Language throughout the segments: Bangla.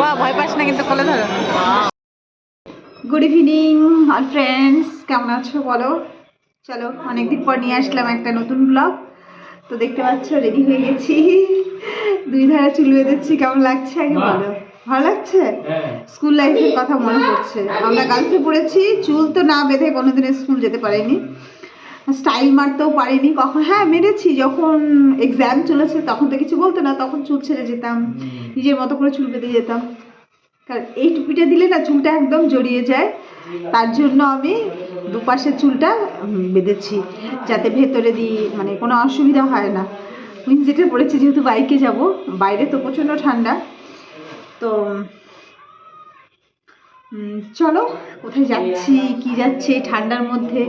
বাবা ভয় পাস না কিন্তু কলে ধরো। গুড ইভিনিং আর ফ্রেন্ডস কেমন আছো বলো? চলো অনেকদিন পর নিয়ে আসলাম একটা নতুন ব্লগ তো দেখতে পাচ্ছ রেডি হয়ে গেছি। দুই ধারে চুল বেঁধেছি কেমন লাগছে আগে বলো? ভালো লাগছে? স্কুল লাইফের কথা মনে পড়ছে। আমরা গার্লসে পড়েছি চুল তো না বেঁধে কোনোদিন স্কুল যেতে পারিনি। স্টাইল মারতেও পারিনি। কখন হ্যাঁ মেরেছি। যখন এক্সাম চলেছে তখন তো কিছু বলতো না তখন চুল ছেড়ে যেতাম। নিজের মতো করে চুল বেঁধে যেতাম। কারণ এই টুপিটা দিলে না চুলটা একদম জড়িয়ে যায়। তার জন্য আমি দুপাশের চুলটা বেঁধেছি। যাতে ভেতরে দিই মানে কোনো অসুবিধা হয় না। উইন্সেটে পড়েছি যেহেতু বাইকে যাব বাইরে তো প্রচণ্ড ঠান্ডা। তো চলো, কোথায় যাচ্ছি, কি যাচ্ছে ঠান্ডার মধ্যে?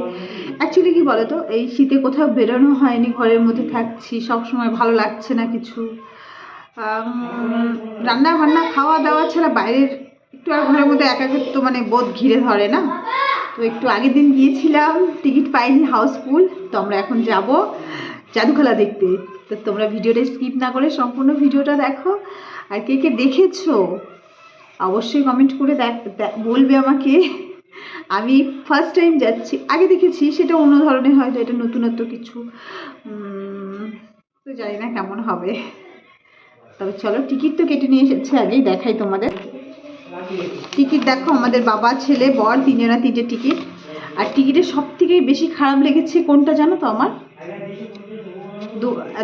অ্যাকচুয়ালি কি বলো তো এই শীতে কোথাও বেরোনো হয়নি, ঘরের মধ্যে থাকছি সব সময় ভালো লাগছে না কিছু। রান্না বান্না খাওয়া দাওয়া ছাড়া বাইরের একটু আর ঘরের মধ্যে একাকিত্ব মানে বোধ ঘিরে ধরে না। তো একটু আগের দিন গিয়েছিলাম, টিকিট পাইনি হাউসফুল তো আমরা এখন যাব জাদুখেলা দেখতে। তো তোমরা ভিডিওটা স্কিপ না করে সম্পূর্ণ ভিডিওটা দেখো। আর কে কে দেখেছ? অবশ্যই কমেন্ট করে দেখ বলবে আমাকে। আমি ফার্স্ট টাইম যাচ্ছি। আগে দেখেছি, সেটা অন্য ধরনের হয়তো এটা নতুনত্ব কিছু। তো জানি না কেমন হবে। তবে চলো টিকিট তো কেটে নিয়ে এসেছে, আগেই দেখাই তোমাদের। টিকিট দেখো, আমাদের বাবা, ছেলে, বর, তিনজনা তিনটে টিকিট আর টিকিটের সব থেকে বেশি খারাপ লেগেছে কোনটা জানো তো আমার?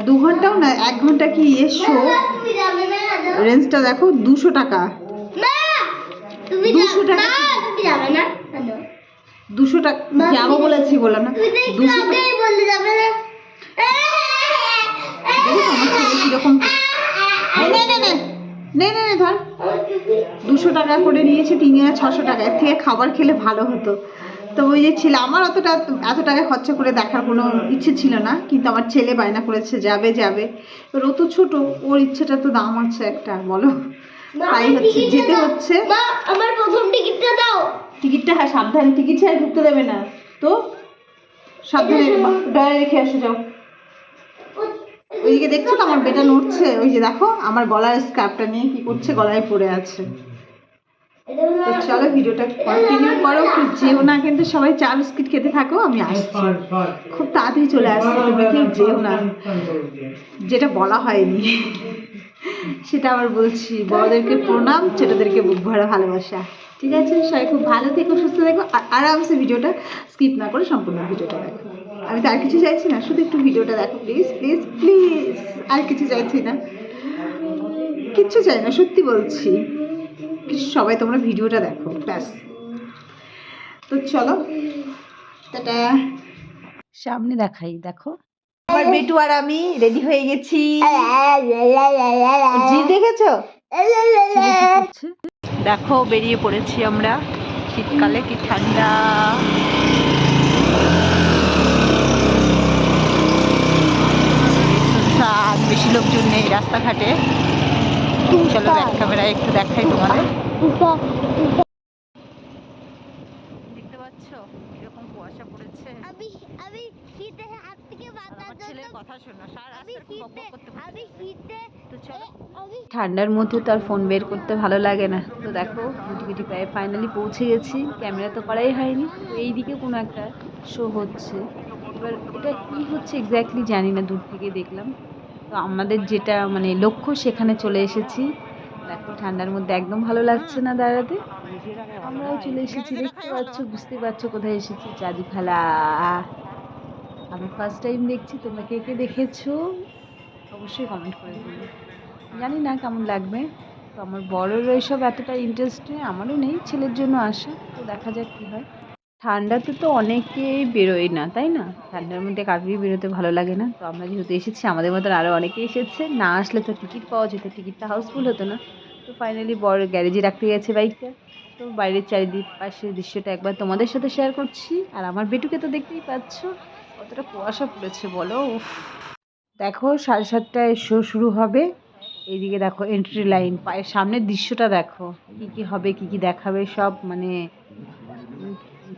দু- ঘন্টাও না, এক ঘণ্টা কি ইয়ে শো রেঞ্জটা দেখো, দুশো টাকা। তুমি দুশো টাকা তুমি যাবে না। দুশো টাকা যাব বলেছি বললাম না? দুশো যাবে না। কীরকম নে নে নে নে নে ধর। দুশো টাকা করে নিয়েছে তিনজনে ছশো টাকা। এর থেকে খাবার খেলে ভালো হতো। তো ওই যে ছেলে আমার অতটা এত টাকা খরচা করে দেখার কোনো ইচ্ছে ছিল না। কিন্তু আমার ছেলে বায়না করেছে যাবে যাবে। এবার ও তো ছোটো ওর ইচ্ছেটা তো দাম আছে একটা বলো। তাই হচ্ছে যেতে হচ্ছে। মা আমার প্রথম টিকিটটা দাও। টিকিটটা হ্যাঁ সাবধানে টিকিট ছাড়া ঢুকতে দেবে না। তো সাবধানে ডয়ে রেখে আসো যাও। ওইদিকে দেখছ তো আমার বেটা নড়ছে? ওই যে দেখো আমার গলার স্কার্ফটা নিয়ে কি করছে গলায় পড়ে আছে। তো চলো ভিডিওটা কন্টিনিউ করো। যেও না কিন্তু সবাই চা বিস্কিট খেতে থাকো আমি আসছি। খুব তাড়াতাড়ি চলে আসছি তোমরা কেউ যেও না। যেটা বলা হয়নি। সেটা আবার বলছি বড়দেরকে প্রণাম ছোটদেরকে বুক ভরা ভালোবাসা। ঠিক আছে সবাই খুব ভালো থেকো সুস্থ থেকো আর আরামসে ভিডিওটা স্কিপ না করে সম্পূর্ণ ভিডিওটা দেখো। আমি তো আর কিছু চাইছি না শুধু একটু ভিডিওটা দেখো প্লিজ প্লিজ প্লিজ আর কিছু চাইছি না। কিচ্ছু চাই না সত্যি বলছি। সবাই তোমরা ভিডিওটা দেখো, ব্যাস। তো চলো সামনে দেখাই, দেখো। আমার বেটু আর আমি রেডি হয়ে গেছি। জি দেখেছ? দেখো, বেরিয়ে পড়েছি আমরা। শীতকালে কি ঠান্ডা। বেশি লোকজন নেই রাস্তাঘাটে। চলো ব্যাক ক্যামেরায় একটু দেখাই তোমাদের। দেখতে পাচ্ছ? এরকম কুয়াশা পড়েছে? আমি আমি শীতে হাত থেকে বাঁচার জন্য কথা শোনো সারা রাস্তা খুব বকবক শীতে করতে আমি শীতে তো চলো। ঠান্ডার মধ্যে তো আর ফোন বের করতে ভালো লাগে না। তো দেখো গুটি গুটি পায়ে ফাইনালি পৌঁছে গেছি। ক্যামেরা তো করাই হয়নি। তো এইদিকে কোনো একটা শো হচ্ছে। এবার এটা কী হচ্ছে এক্স্যাক্টলি জানি না দূর থেকে দেখলাম। তো আমাদের যেটা মানে লক্ষ্য সেখানে চলে এসেছি। দেখো ঠান্ডার মধ্যে একদম ভালো লাগছে না দাঁড়াতে। আমরাও চলে এসেছি, দেখতে পাচ্ছ, বুঝতে পারছ কোথায় এসেছি জাদু খেলা আমি ফার্স্ট টাইম দেখছি, তোমরা কে কে দেখেছ? অবশ্যই কমেন্ট করে দিও। জানি না কেমন লাগবে। তো আমার বড়োর এইসব এতটা ইন্টারেস্ট নেই আমারও নেই, ছেলের জন্য আসা তো দেখা যাক কী হয়। ঠান্ডাতে তো অনেকেই বেরোয় না, তাই না? ঠান্ডার মধ্যে কারোরই বেরোতে ভালো লাগে না। তো আমরা যেহেতু এসেছি, আমাদের মতন আরও অনেকে এসেছে। না আসলে তো টিকিট পাওয়া যেত, টিকিটটা হাউসফুল হতো না। তো ফাইনালি বড় গ্যারেজে রাখতে গেছে বাইকটা তো বাইরের চারিদিক পাশের দৃশ্যটা একবার তোমাদের সাথে শেয়ার করছি। আর আমার বেটুকে তো দেখতেই পাচ্ছ, কতটা কুয়াশা পড়েছে, বলো? উফ। দেখো, সাড়ে সাতটায় শো শুরু হবে। এইদিকে দেখো এন্ট্রি লাইন পায়ের সামনের দৃশ্যটা দেখো। কি কি হবে, কি কি দেখাবে, সব মানে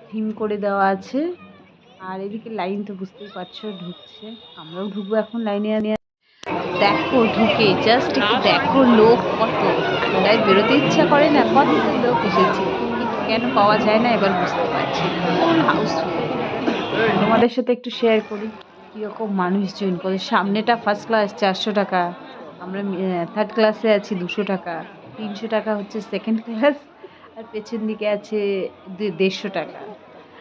থিম করে দেওয়া আছে। আর এদিকে লাইন তো বুঝতেই পারছ, ঢুকছে। আমরাও ঢুকবো এখন লাইনে দেখো, ঢুকে জাস্ট একটু দেখো লোক কত। তাই বেরোতে ইচ্ছা করে না, কত লোক এসেছে। কেন পাওয়া যায় না, এবার বুঝতে পারছি। তোমাদের সাথে একটু শেয়ার করি। কীরকম মানুষজন করে সামনেটা ফার্স্ট ক্লাস চারশো টাকা। আমরা থার্ড ক্লাসে আছি দুশো টাকা। তিনশো টাকা হচ্ছে সেকেন্ড ক্লাস আর পেছন দিকে আছে দেড়শো টাকা।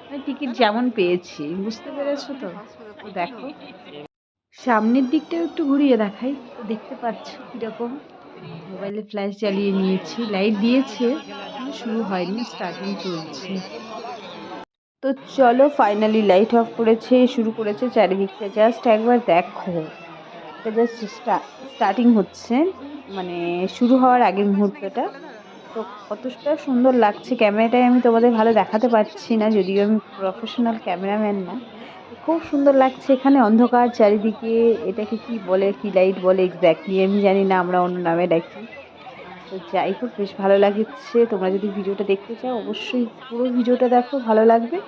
মানে টিকিট যেমন পেয়েছি, বুঝতে পেরেছ তো? দেখো। সামনের দিকটাও একটু ঘুরিয়ে দেখাই, দেখতে পাচ্ছ কীরকম? মোবাইলে ফ্ল্যাশ জ্বালিয়ে নিয়েছি লাইট দিয়েছে শুরু হয়নি স্টার্টিং চলছে। তো চলো ফাইনালি লাইট অফ করেছে, শুরু করেছে চারিদিকটা। জাস্ট একবার দেখো। এটা জাস্ট স্টার্টিং হচ্ছে মানে শুরু হওয়ার আগের মুহূর্তটা। তো কতটা সুন্দর লাগছে ক্যামেরাটায় আমি তোমাদের ভালো দেখাতে পারছি না, যদিও আমি প্রফেশনাল ক্যামেরাম্যান না। খুব সুন্দর লাগছে এখানে অন্ধকার চারিদিকে, এটাকে কি বলে, কি লাইট বলে এক্স্যাক্টলি আমি জানি না, আমরা অন্য নামে ডাকি। তো যাই হোক, বেশ ভালো লাগছে, তোমরা যদি ভিডিওটা দেখতে চাও অবশ্যই পুরো ভিডিওটা দেখো, ভালো লাগবে।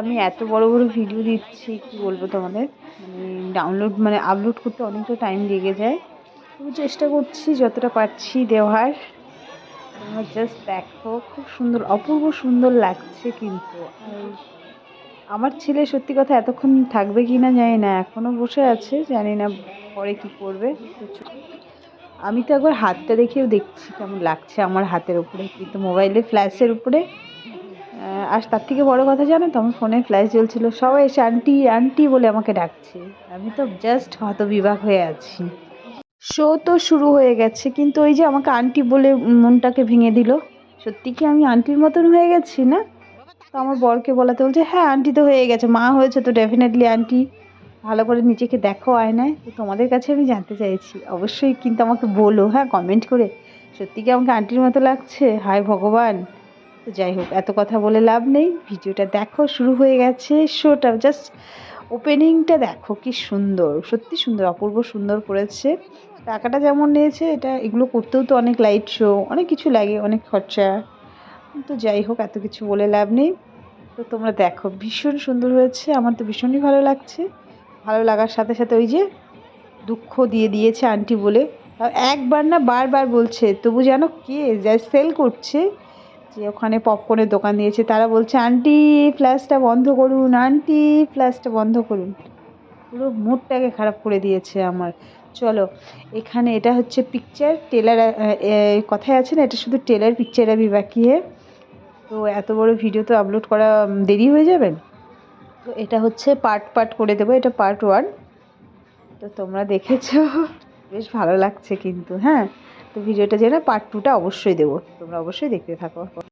আমি এত বড় বড় ভিডিও দিচ্ছি, কি বলব তোমাদের? মানে ডাউনলোড মানে আপলোড করতে অনেকটা টাইম লেগে যায়। তবু চেষ্টা করছি যতটা পারছি দেওয়ার। জাস্ট দেখো, খুব সুন্দর, অপূর্ব সুন্দর লাগছে কিন্তু। আমার ছেলে সত্যি কথা এতক্ষণ থাকবে কি না জানি না এখনও বসে আছে, জানি না পরে কি করবে। আমি তো একবার হাতটা দেখেও দেখছি কেমন লাগছে আমার হাতের উপরে, কিন্তু মোবাইলে ফ্ল্যাশের উপরে। আর তার থেকে বড় কথা জানো তো, আমার ফোনে ফ্ল্যাশ জ্বলছিল। সবাই এসে আন্টি আন্টি বলে আমাকে ডাকছে। আমি তো জাস্ট হতবিভাগ হয়ে আছি। শো তো শুরু হয়ে গেছে, কিন্তু ওই যে আমাকে আন্টি বলে মনটাকে ভেঙে দিল। সত্যি কি আমি আন্টির মতন হয়ে গেছি না? তো আমার বরকে বলাতে বলছে হ্যাঁ আন্টি তো হয়ে গেছে, মা হয়েছে তো ডেফিনেটলি আন্টি ভালো করে নিজেকে দেখো আয়নায়, তো তোমাদের কাছে আমি জানতে চাইছি। অবশ্যই কিন্তু আমাকে বলো হ্যাঁ কমেন্ট করে। সত্যি কি আমাকে আন্টির মতো লাগছে? হায় ভগবান। তো যাই হোক, এত কথা বলে লাভ নেই। ভিডিওটা দেখো, শুরু হয়ে গেছে। শোটা জাস্ট ওপেনিংটা দেখো, কি সুন্দর। সত্যি সুন্দর, অপূর্ব সুন্দর করেছে। টাকাটা যেমন নিয়েছে, এটা, এগুলো করতেও তো অনেক লাইট শো অনেক কিছু লাগে, অনেক খরচা। তো যাই হোক, এত কিছু বলে লাভ নেই। তো তোমরা দেখো, ভীষণ সুন্দর হয়েছে। আমার তো ভীষণই ভালো লাগছে। ভালো লাগার সাথে সাথে ওই যে দুঃখ দিয়ে দিয়েছে আন্টি বলে। একবার না বারবার বলছে, তবু যেন কে? যা সেল করছে যে ওখানে পপকর্নের দোকান দিয়েছে, তারা বলছে, আন্টি, ফ্ল্যাশটা বন্ধ করুন, আন্টি, ফ্ল্যাশটা বন্ধ করুন। পুরো মুডটাকে খারাপ করে দিয়েছে আমার। চলো, এখানে এটা হচ্ছে পিকচার টেলার কথায় আছে না, এটা শুধু টেলার পিকচার আমি বাকি হে। তো এত বড় ভিডিও তো আপলোড করা দেরি হয়ে যাবে? তো এটা হচ্ছে পার্ট পার্ট করে দেবো, এটা পার্ট ওয়ান তো তোমরা দেখেছ, বেশ ভালো লাগছে কিন্তু হ্যাঁ? তো ভিডিওটা যেন পার্ট টুটা অবশ্যই দেবো, তোমরা অবশ্যই দেখতে থাকো।